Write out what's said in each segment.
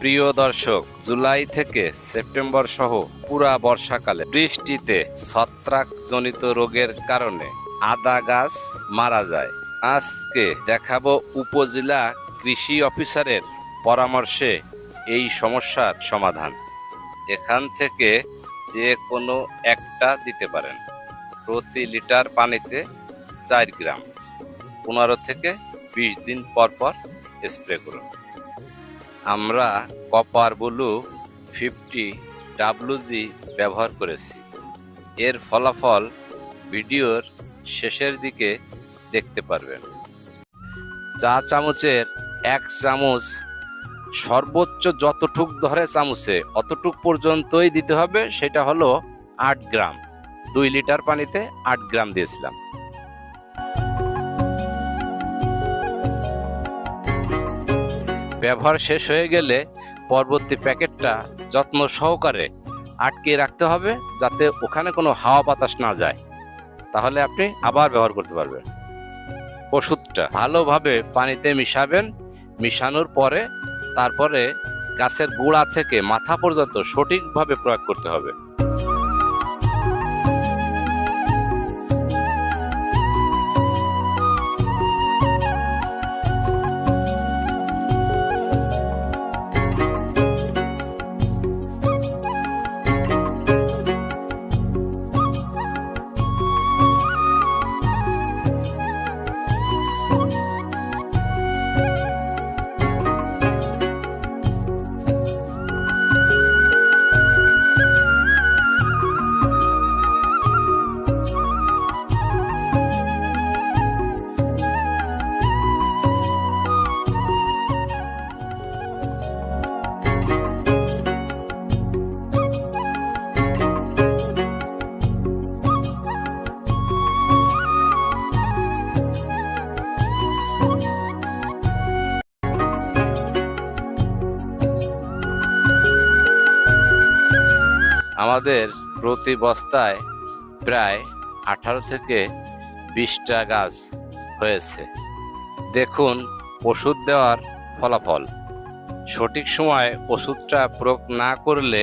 প্রিয় দর্শক, জুলাই থেকে সেপ্টেম্বর সহ পুরা বর্ষাকালে বৃষ্টিতে ছত্রাকজনিত রোগের কারণে আদা গাছ মারা যায়। আজকে দেখাবো উপজেলা কৃষি অফিসারের পরামর্শে এই সমস্যার সমাধান। এখান থেকে যে কোনো একটা দিতে পারেন। প্রতি লিটার পানিতে চার গ্রাম। পনেরো থেকে বিশ দিন পর পর স্প্রে করুন। আমরা কপার ব্লু ফিফটি ডাব্লুজি ব্যবহার করেছি। এর ফলাফল ভিডিওর শেষের দিকে দেখতে পারবেন। চা চামচের এক চামচ সর্বোচ্চ যতটুক ধরে চামচে, অতটুক পর্যন্তই দিতে হবে, সেটা হলো আট গ্রাম। দুই লিটার পানিতে আট গ্রাম দিয়েছিলাম। ব্যবহার শেষ হয়ে গেলে পরবর্তী প্যাকেটটা যত্ন সহকারে আটকে রাখতে হবে যাতে ওখানে কোনো হাওয়া বাতাস না যায়। তাহলে আপনি আবার ব্যবহার করতে পারবেন। ওষুধটা ভালোভাবে পানিতে মিশাবেন। মিশানোর পরে তারপরে গাছের গোড়া থেকে মাথা পর্যন্ত সঠিকভাবে প্রয়োগ করতে হবে। আমাদের প্রতি বস্তায় প্রায় আঠারো থেকে বিশটা গাছ হয়েছে। দেখুন, ওষুধ দেওয়ার ফলাফল। সঠিক সময় ওষুধটা প্রয়োগ না করলে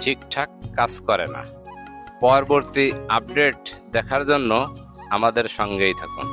ঠিকঠাক কাজ করে না। পরবর্তী আপডেট দেখার জন্য আমাদের সঙ্গেই থাকুন।